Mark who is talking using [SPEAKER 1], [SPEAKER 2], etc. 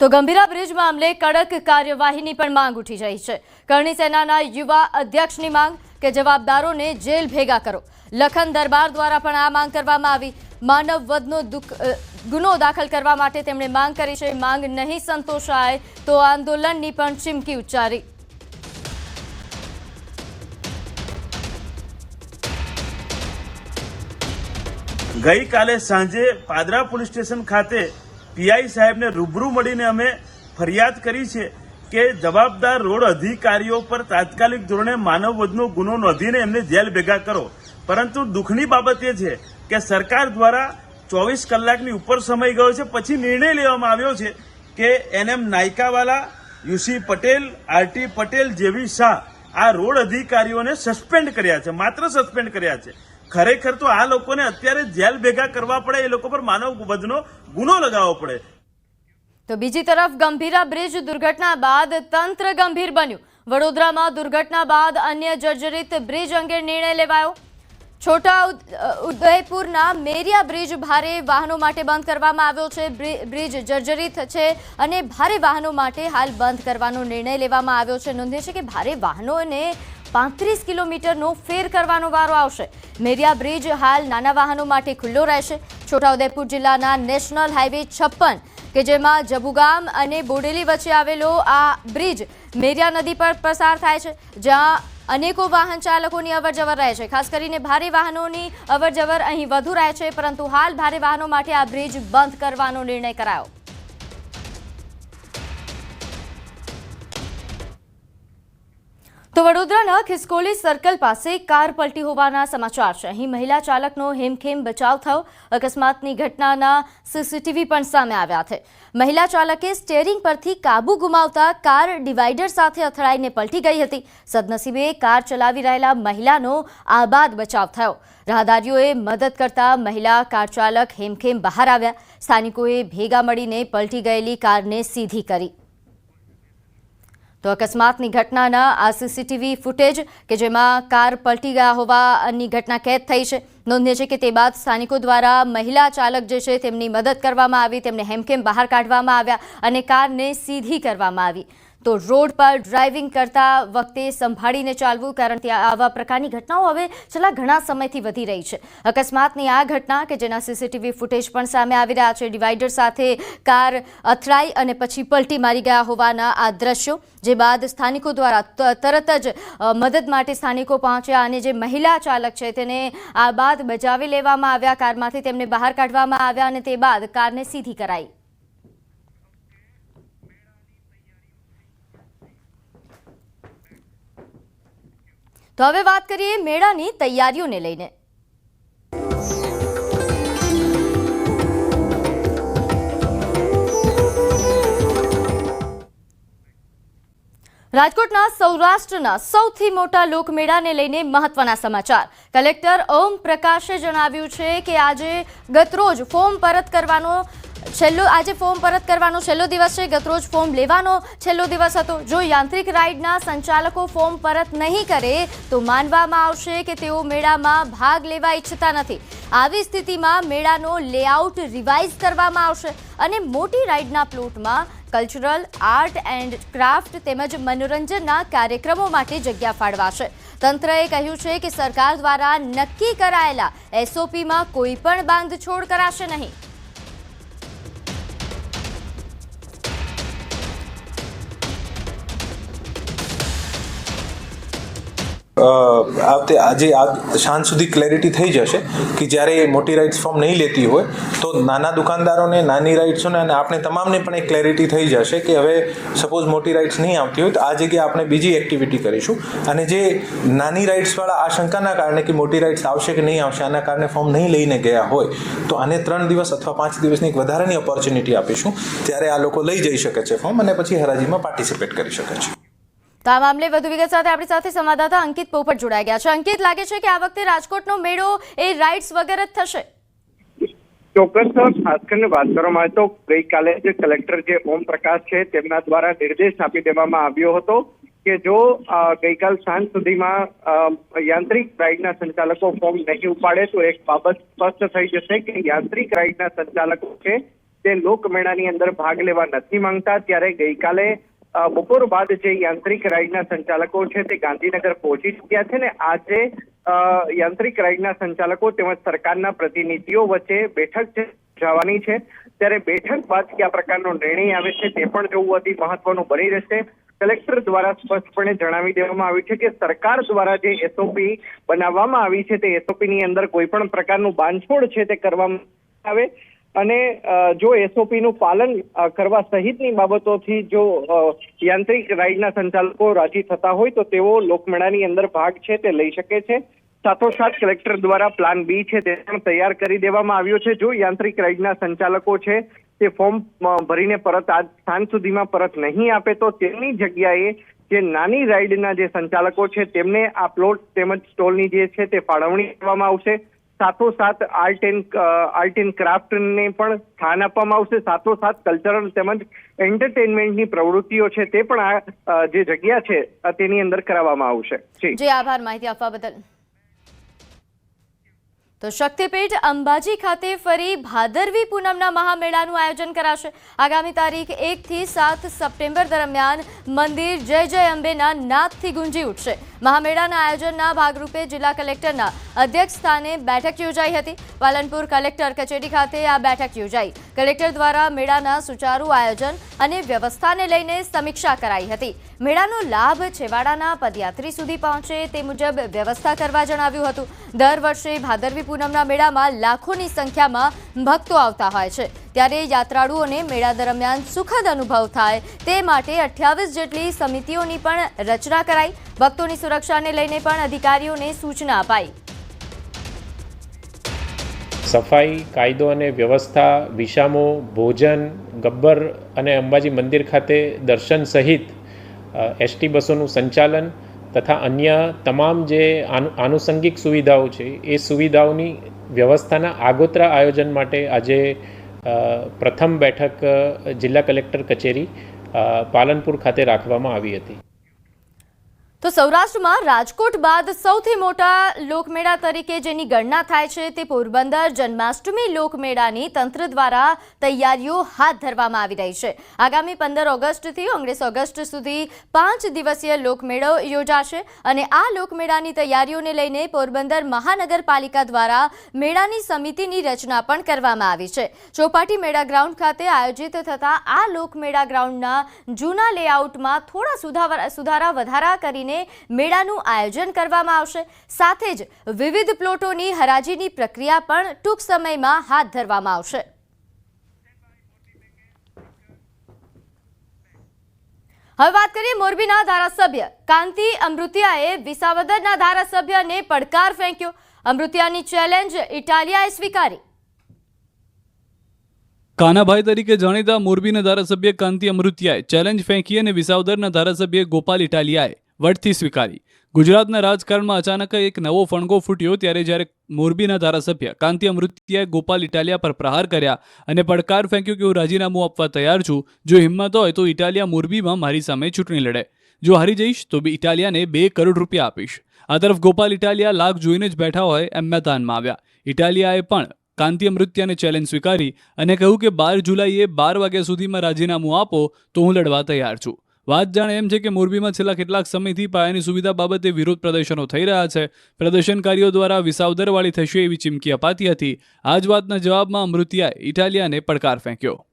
[SPEAKER 1] તો ગંભીરા બ્રિજ મામલે કડક કાર્યવાહીની પણ માંગ ઉઠી રહી છે. કરણી સેનાના યુવા અધ્યક્ષની માંગ કે જવાબદારોને જેલ ભેગા કરો. લખન દરબાર દ્વારા પણ આ માંગ કરવામાં આવી. માનવ વધનો દુઃખ ગુનો દાખલ કરવા માટે તેમણે માંગ કરી છે. માંગ નહીં સંતોષાય તો આંદોલનની પણ ચીમકી ઉચ્ચારી.
[SPEAKER 2] ગઈકાલે સાંજે પાદરા પોલીસ સ્ટેશન ખાતે પીઆઈ સાહેબને રૂબરૂ મળીને અમે ફરિયાદ કરી છે કે જવાબદાર રોડ અધિકારીઓ પર તાત્કાલિક ધોરણે માનવવધનો ગુનો નોંધીને એમને જેલ ભેગા કરો. પરંતુ દુઃખની બાબત એ છે કે સરકાર દ્વારા ચોવીસ કલાકની ઉપર સમય ગયો છે. પછી નિર્ણય લેવામાં આવ્યો છે કે NM Naykawala, UC Patel, RT Patel JV Shah આ રોડ અધિકારીઓને સસ્પેન્ડ કર્યા છે. માત્ર સસ્પેન્ડ કર્યા છે. ખરેખર તો આ લોકોને અત્યારે જેલ ભેગા કરવા પડે, એ લોકો પર માનવ વધનો ગુનો લગાવવો પડે.
[SPEAKER 1] તો બીજી તરફ ગંભીરા બ્રિજ દુર્ઘટના બાદ તંત્ર ગંભીર બન્યું. વડોદરામાં દુર્ઘટના બાદ અન્ય જર્જરિત બ્રિજ અંગે નિર્ણય લેવાયો. છોટા ઉદયપુરના મેરિયા બ્રિજ ભારે વાહનો માટે બંધ કરવામાં આવ્યો છે. બ્રિજ જર્જરિત છે અને ભારે વાહનો માટે હાલ બંધ કરવાનો નિર્ણય લેવામાં આવ્યો છે. નોંધે છે કે ભારે વાહનોને પાંત્રીસ કિલોમીટરનો ફેર કરવાનો વારો આવશે. મેરિયા બ્રિજ હાલ નાના વાહનો માટે ખુલ્લો રહેશે. છોટાઉદેપુર જિલ્લાના નેશનલ હાઈવે છપ્પન, કે જેમાં જબુગામ અને બોડેલી વચ્ચે આવેલો આ બ્રિજ મેરિયા નદી પર પસાર થાય છે, જ્યાં અનેકો વાહન ચાલકોની અવરજવર રહે છે. ખાસ કરીને ભારે વાહનોની અવરજવર અહીં વધુ રહે છે, પરંતુ હાલ ભારે વાહનો માટે આ બ્રિજ બંધ કરવાનો નિર્ણય કરાયો. વડોદરાના ખિસકોલી સર્કલ પાસે કાર પલટી હોવાના સમાચાર છે. અહીં મહિલા ચાલકનો હેમખેમ બચાવ થયો. અકસ્માતની ઘટનાના સીસીટીવી પણ સામે આવ્યા છે. મહિલા ચાલકે સ્ટેરિંગ પરથી કાબુ ગુમાવતા કાર ડિવાઈડર સાથે અથડાઈને પલટી ગઈ હતી. સદનસીબે કાર ચલાવી રહેલા મહિલાનો આબાદ બચાવ થયો. રાહદારીઓએ મદદ કરતા મહિલા કાર ચાલક હેમખેમ બહાર આવ્યા. સ્થાનિકોએ ભેગા મળીને પલટી ગયેલી કારને સીધી કરી. તો અકસ્માતની ઘટનાના આ સીસીટીવી ફૂટેજ કે જેમાં કાર પલટી ગયા હોવાની ઘટના કેદ થઈ છે. નોંધ્ય છે કે તે બાદ સ્થાનિકો દ્વારા મહિલા ચાલક જે છે, તેમની મદદ કરવામાં આવી, તેમને હેમખેમ બહાર કાઢવામાં આવ્યા અને કારને સીધી કરવામાં આવી. તો રોડ પર ડ્રાઇવિંગ કરતા વખતે સંભાળીને ચાલવું કારણ કે આવા પ્રકારની ઘટનાઓ હવે છેલ્લા ઘણા સમયથી વધી રહી છે. અકસ્માતની આ ઘટના કે જેના સીસીટીવી ફૂટેજ પણ સામે આવી રહ્યા છે ડિવાઈડર સાથે કાર અથડાઈ અને પછી પલટી મારી ગયા હોવાના આ દ્રશ્યો, જે બાદ સ્થાનિકો દ્વારા તરત જ મદદ માટે સ્થાનિકો પહોંચ્યા અને જે મહિલા ચાલક છે તેને આ બાદ બચાવી લેવામાં આવ્યા, કારમાંથી તેમને બહાર કાઢવામાં આવ્યા અને તે બાદ કારને સીધી કરાઈ. તો હવે વાત કરીએ મેળાની તૈયારીઓને લઈને. રાજકોટના સૌરાષ્ટ્રના સૌથી મોટા લોકમેળાને લઈને મહત્વના સમાચાર. કલેક્ટર ઓમ પ્રકાશે જણાવ્યું છે કે આજે ગતરોજ ફોર્મ પરત કરવાનો છેલ્લો આજે ફોર્મ પરત કરવાનો છેલ્લો દિવસ છે. ગતરોજ ફોર્મ લેવાનો છેલ્લો દિવસ હતો. જો યાંત્રિક રાઇડના સંચાલકો ફોર્મ પરત નહીં કરે, તો માનવામાં આવશે કે તેઓ મેળામાં ભાગ લેવા ઈચ્છતા નથી. આવી સ્થિતિમાં મેળાનો લેઆઉટ રિવાઇઝ કરવામાં આવશે અને મોટી રાઇડના પ્લોટમાં કલ્ચરલ આર્ટ એન્ડ ક્રાફ્ટ તેમજ મનોરંજનના કાર્યક્રમો માટે જગ્યા ફાળવાશે. તંત્રએ કહ્યું છે કે સરકાર દ્વારા નક્કી કરાયેલા એસઓપીમાં કોઈ પણ બાંધછોડ કરાશે નહીં.
[SPEAKER 3] આવતે આજે આ સાંજ સુધી ક્લેરિટી થઈ જશે કે જ્યારે મોટી રાઇડ્સ ફોર્મ નહીં લેતી હોય, તો નાના દુકાનદારોને, નાની રાઇડ્સોને અને આપણે તમામને પણ એક ક્લેરિટી થઈ જશે કે હવે સપોઝ મોટી રાઇડ્સ નહીં આવતી હોય, તો આ જગ્યાએ આપણે બીજી એક્ટિવિટી કરીશું. અને જે નાની રાઇડ્સવાળા શંકાના કારણે કે મોટી રાઇડ્સ આવશે કે નહીં આવશે, આના કારણે ફોર્મ નહીં લઈને ગયા હોય, તો આને ત્રણ દિવસ અથવા પાંચ દિવસની એક વધારાની ઓપોર્ચ્યુનિટી આપીશું, ત્યારે આ લોકો લઈ જઈ શકે છે ફોર્મ અને પછી હરાજીમાં પાર્ટિસિપેટ કરી શકે છે.
[SPEAKER 1] તો આ મામલે વધુ વિગત સાથે આપણી સાથે સંવાદદાતા અંકિત પોપટ જોડાઈ ગયા છે. અંકિત, લાગે છે કે આ વખતે રાજકોટનો મેળો એ રાઇડ્સ વગર જ થશે?
[SPEAKER 4] ચોક્કસ ખાસ કરીને વાત કરવામાં આવે તો ગઈકાલે જે કલેક્ટર જે ઓમ પ્રકાશ છે, તેમના દ્વારા નિર્દેશ આપી દેવામાં આવ્યો હતો કે જો ગઈકાલ સાંજ સુધીમાં યાંત્રિક રાઇડના સંચાલકો ફોર્મ નહીં ઉપાડે, તો એક બાબત સ્પષ્ટ થઈ જશે કે યાંત્રિક રાઇડના સંચાલકો છે, તે લોકમેળાની અંદર ભાગ લેવા નથી માંગતા. ત્યારે ગઈકાલે બપોર બાદ જે યાંત્રિક રાઈડના સંચાલકો છે તે ગાંધીનગર પહોંચી ચૂક્યા છે ને આજે યાંત્રિક રાઈડના સંચાલકો તેમજ સરકારના પ્રતિનિધિઓ વચ્ચે બેઠક જવાની છે. ત્યારે બેઠક બાદ કયા પ્રકારનો નિર્ણય આવે છે તે પણ જોવું અતિ મહત્વનું બની રહેશે. કલેક્ટર દ્વારા સ્પષ્ટપણે જણાવી દેવામાં આવ્યું છે કે સરકાર દ્વારા જે એસઓપી બનાવવામાં આવી છે તે એસઓપી ની અંદર કોઈ પણ પ્રકારનું બાંધછોડ છે તે કરવામાં આવે. અને જો એસઓપી નું પાલન કરવા સહિતની બાબતોથી જો યાંત્રિક રાઇડના સંચાલકો રાજી થતા હોય તો તેઓ લોકમેળાની અંદર ભાગ છે તે લઈ શકે છે. સાથોસાથ કલેક્ટર દ્વારા પ્લાન બી છે તે પણ તૈયાર કરી દેવામાં આવ્યો છે. જો યાંત્રિક રાઇડના સંચાલકો છે તે ફોર્મ ભરીને પરત આજ સાંજ સુધીમાં પરત નહીં આપે તો તેમની જગ્યાએ જે નાની રાઇડના જે સંચાલકો છે તેમને આ પ્લોટ તેમજ સ્ટોલની જે છે તે ફાળવણી કરવામાં આવશે. સાથોસાથ આર્ટ એન્ડ આર્ટ એન્ડ ક્રાફ્ટને પણ સ્થાન આપવામાં આવશે. સાથોસાથ કલ્ચરલ તેમજ એન્ટરટેનમેન્ટની પ્રવૃત્તિઓ છે તે પણ આ જે જગ્યા છે તેની અંદર કરાવવામાં આવશે. જી,
[SPEAKER 1] આભાર માહિતી આપવા બદલ. તો શક્તિપીઠ અંબાજી ખાતે ફરી ભાદરવી પૂનમના મહામેળાનું આયોજન કરાશે. આગામી તારીખ એકથી સાત સપ્ટેમ્બર દરમિયાન મંદિર જય જય અંબેના નાદથી ગુંજી ઉઠશે. મહામેળાના આયોજનના ભાગરૂપે જિલ્લા કલેક્ટરના અધ્યક્ષ સ્થાને બેઠક યોજાઈ હતી. પાલનપુર કલેક્ટર કચેરી ખાતે આ બેઠક યોજાઈ. કલેક્ટર દ્વારા મેળાના સુચારુ આયોજન અને વ્યવસ્થાને લઈને સમીક્ષા કરાઈ હતી. મેળાનો લાભ છેવાડાના પદયાત્રી સુધી પહોંચે તે મુજબ વ્યવસ્થા કરવા જણાવ્યું હતું. દર વર્ષે ભાદરવી પૂનમના મેળામાં લાખોની સંખ્યામાં ભક્તો આવતા હોય છે. ત્યારે યાત્રાળુઓને મેળા દરમિયાન સુખદ અનુભવ થાય તે માટે અઠ્યાવીસ જેટલી સમિતિઓની પણ રચના કરાઈ. ભક્તોની સુરક્ષાને લઈને પણ અધિકારીઓને સૂચના અપાઈ.
[SPEAKER 5] સફાઈ, કાયદો અને વ્યવસ્થા વિષામો ભોજન, ગબ્બર અને અંબાજી મંદિર ખાતે દર્શન સહિત એસટી બસોનું સંચાલન તથા અન્ય તમામ જે આનુ આનુષંગિક સુવિધાઓ છે, એ સુવિધાઓની વ્યવસ્થાના આગોતરા આયોજન માટે આજે પ્રથમ બેઠક જિલ્લા કલેક્ટર કચેરી પાલનપુર ખાતે રાખવામાં આવી હતી.
[SPEAKER 1] તો સૌરાષ્ટ્રમાં રાજકોટ બાદ સૌથી મોટા લોકમેળા તરીકે જેની ગણના થાય છે તે પોરબંદર જન્માષ્ટમી લોકમેળાની તંત્ર દ્વારા તૈયારીઓ હાથ ધરવામાં આવી રહી છે. આગામી પંદર ઓગસ્ટથી ઓગણીસ ઓગસ્ટ સુધી પાંચ દિવસીય લોકમેળો યોજાશે અને આ લોકમેળાની તૈયારીઓને લઈને પોરબંદર મહાનગરપાલિકા દ્વારા મેળાની સમિતિની રચના પણ કરવામાં આવી છે. ચોપાટી મેળા ગ્રાઉન્ડ ખાતે આયોજિત થતા આ લોકમેળા ગ્રાઉન્ડના જૂના લેઆઉટમાં થોડા સુધારા વધારા કરીને મેળાનું આયોજન કરવામાં આવશે. સાથે જ વિવિધ પ્લોટોની હરાજીની પ્રક્રિયા પણ ટૂંક સમયમાં હાથ ધરવામાં આવશે. હવે વાત કરીએ મોરબીના ધારાસભ્ય. કાંતિ અમૃતિયાએ વિસાવદરના ધારાસભ્યને પડકાર ફેંક્યો. અમૃતિયાની ચેલેન્જ ઇટાલિયાએ સ્વીકારી.
[SPEAKER 6] કાનાભાઈ તરીકે જાણીતા મોરબીના ધારાસભ્ય કાંતિ અમૃતિયાએ ચેલેન્જ ફેંકી અને વિસાવદરના ધારાસભ્ય ગોપાલ ઇટાલિયાએ વટથી સ્વીકારી. ગુજરાતના રાજકારણમાં અચાનક એક નવો ફણગો ફૂટ્યો ત્યારે જ્યારે મોરબીના ધારાસભ્ય કાંતિ અમૃતિયાએ ગોપાલ ઇટાલિયા પર પ્રહાર કર્યા અને પડકાર ફેંક્યો કે હું રાજીનામું આપવા તૈયાર છું, જો હિંમત હોય તો ઇટાલિયા મોરબીમાં મારી સામે ચૂંટણી લડે. જો હારી જઈશ તો બી ઇટાલિયાને બે કરોડ રૂપિયા આપીશ. આ તરફ ગોપાલ ઇટાલિયા લાખ જોઈને જ બેઠા હોય એમ મેદાનમાં આવ્યા. ઇટાલિયાએ પણ કાંતિ અમૃત્યાને ચેલેન્જ સ્વીકારી અને કહ્યું કે બાર જુલાઈએ બાર વાગ્યા સુધીમાં રાજીનામું આપો તો હું લડવા તૈયાર છું. વાત જાણે એમ છે કે મોરબીમાં છેલ્લા કેટલાક સમયથી પાયાની સુવિધા બાબતે વિરોધ પ્રદર્શનો થઈ રહ્યા છે. પ્રદર્શનકારીઓ દ્વારા વિસાવદરવાળી થશે એવી ચીમકી અપાતી હતી. આ જ વાતના જવાબમાં અમૃતિયાએ ઇટાલિયાને પડકાર ફેંક્યો.